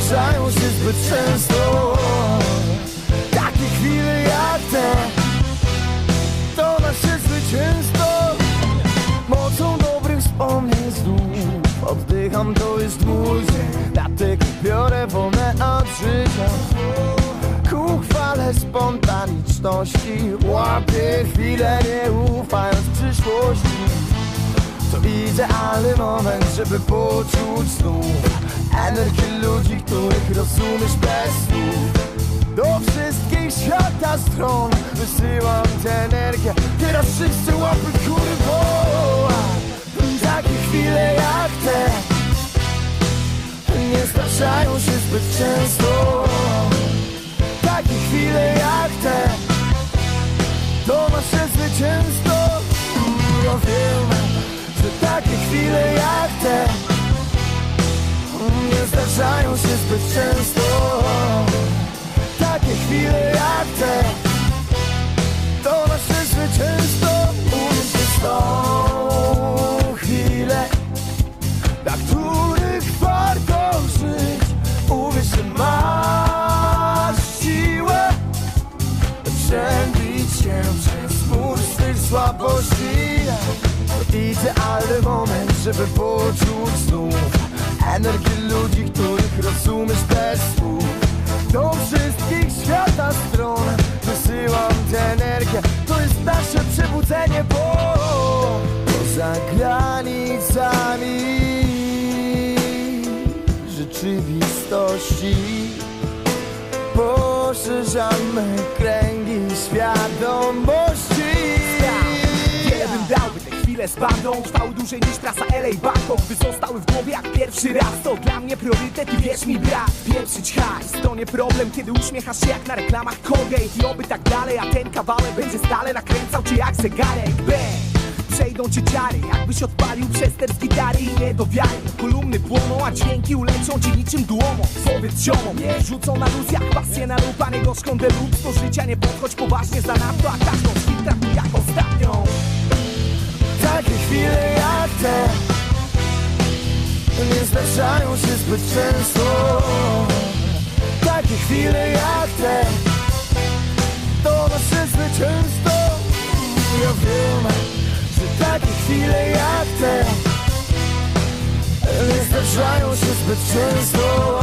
zdarzają się zbyt często. Takie chwile jak te To nasze zwycięstwo Mocą dobrych wspomnień znów Oddycham, to jest dzień. Dlatego biorę wolne od życia. Ku chwale spontaniczności. Łapię chwilę, nie ufając przyszłości. To idealny moment, żeby poczuć znów Energię ludzi, których rozumiesz bez słów. Do wszystkich świata stron Wysyłam tę energię. Teraz wszyscy łapy kurwo! Takie chwile jak te. Nie zdarzają się zbyt często zdarzają się zbyt często. Takie chwile jak te To nasze zwycięstwo Uwierz w tą chwilę Dla których warto żyć. Uwierz, że masz siłę Przebić się przez mur swych słabości. To idealny moment, żeby poczuć znów Energię ludzi, których rozumiesz bez słów. Do wszystkich świata stron Wysyłam tę energię. To jest nasze przebudzenie Bo poza granicami Rzeczywistości Poszerzamy kręgi świadomości chwile z bandą. Trwały dłużej niż trasa LA Bangkok By zostały w głowie jak pierwszy raz To dla mnie priorytet i wierz mi brat Pieprzyć hajs. To nie problem Kiedy uśmiechasz się jak na reklamach Colgate. I oby tak dalej, a ten kawałek będzie stale Nakręcał cię jak zegarek. Bang! Przejdą cię ciary, jakbyś odpalił przester z gitary i nie do wiary. Kolumny płoną, a dźwięki uleczą ci niczym dłomą. Powiedz ziomom, nie rzucą na luz jak pasję na lub A nie gorzką deluxe, do życia nie podchodź poważnie za nadto A każdą z jak ostatnią Takie chwile jak te Nie zdarzają się zbyt często. Takie chwile jak te To nasze zwycięstwo Ja wiem, że takie chwile jak te Nie zdarzają się zbyt często